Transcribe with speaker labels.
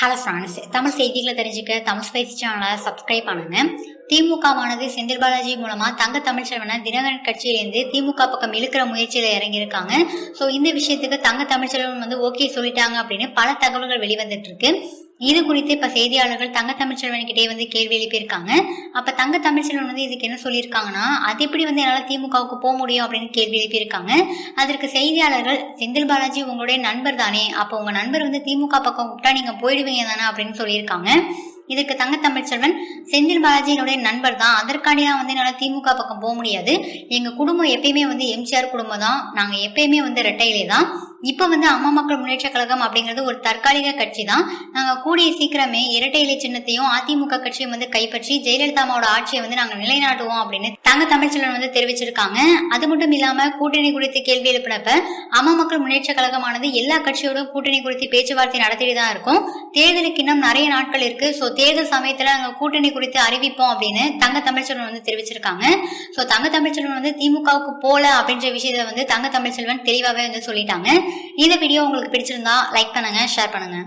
Speaker 1: Hello France Tamil செய்திகளை தெரிஞ்சுக்க Tamil spice சேனலை சப்ஸ்கிரைப் பண்ணுங்க. திமுகவானது செந்தில் பாலாஜி மூலமா தங்க தமிழ்ச்செல்வனை தினகரன் கட்சியிலேருந்து திமுக பக்கம் இழுக்கிற முயற்சியில இறங்கியிருக்காங்க. ஸோ இந்த விஷயத்துக்கு தங்க தமிழ்ச்செல்வன் வந்து ஓகே சொல்லிட்டாங்க அப்படின்னு பல தகவல்கள் வெளிவந்துட்டு இருக்கு. இது குறித்து இப்ப செய்தியாளர்கள் தங்க தமிழ்ச்செல்வன் கிட்டே வந்து கேள்வி எழுப்பியிருக்காங்க. அப்ப தங்க தமிழ்ச்செல்வன் வந்து இதுக்கு என்ன சொல்லியிருக்காங்கன்னா அது எப்படி வந்து என்னால திமுகவுக்கு போக முடியும் அப்படின்னு கேள்வி எழுப்பியிருக்காங்க. அதற்கு செய்தியாளர்கள் செந்தில் பாலாஜி உங்களுடைய நண்பர் தானே அப்போ உங்க நண்பர் வந்து திமுக பக்கம் விட்டா நீங்க போயிடுவீங்க தானே அப்படின்னு சொல்லியிருக்காங்க. இதுக்கு தங்க தமிழ்ச்செல்வன் செந்தில் பாலாஜியினுடைய நண்பர் தான் அதற்காண்டி தான் வந்து என்னால் திமுக பக்கம் போக முடியாது. எங்கள் குடும்பம் எப்பயுமே வந்து எம்ஜிஆர் குடும்பம் தான் நாங்கள் எப்பயுமே வந்து ரெட்டையிலே தான். இப்போ வந்து அம்மா மக்கள் முன்னேற்ற கழகம் அப்படிங்கிறது ஒரு தற்காலிக கட்சி தான் நாங்கள் கூடிய சீக்கிரமே இரட்டை இலை சின்னத்தையும் அதிமுக கட்சியும் வந்து கைப்பற்றி ஜெயலலிதா அம்மாவோட ஆட்சியை வந்து நாங்கள் நிலைநாட்டுவோம் அப்படின்னு தங்க தமிழ்ச்செல்வன் வந்து தெரிவிச்சிருக்காங்க. அது மட்டும் இல்லாமல் கூட்டணி குறித்து கேள்வி எழுப்பினப்ப அம்மா மக்கள் முன்னேற்ற கழகமானது எல்லா கட்சியோட கூட்டணி குறித்து பேச்சுவார்த்தை நடத்திட்டு தான் இருக்கும். தேர்தலுக்கு இன்னும் நிறைய நாட்கள் இருக்கு. ஸோ தேர்தல் சமயத்தில் நாங்கள் கூட்டணி குறித்து அறிவிப்போம் அப்படின்னு தங்க தமிழ்ச்செல்வன் வந்து தெரிவிச்சிருக்காங்க. ஸோ தங்க தமிழ்ச்செல்வன் வந்து திமுகவுக்கு போல அப்படின்ற விஷயத்த வந்து தங்க தமிழ்ச்செல்வன் தெளிவாகவே வந்து சொல்லிட்டாங்க. இந்த வீடியோ உங்களுக்கு பிடிச்சிருந்தா லைக் பண்ணுங்க ஷேர் பண்ணுங்க.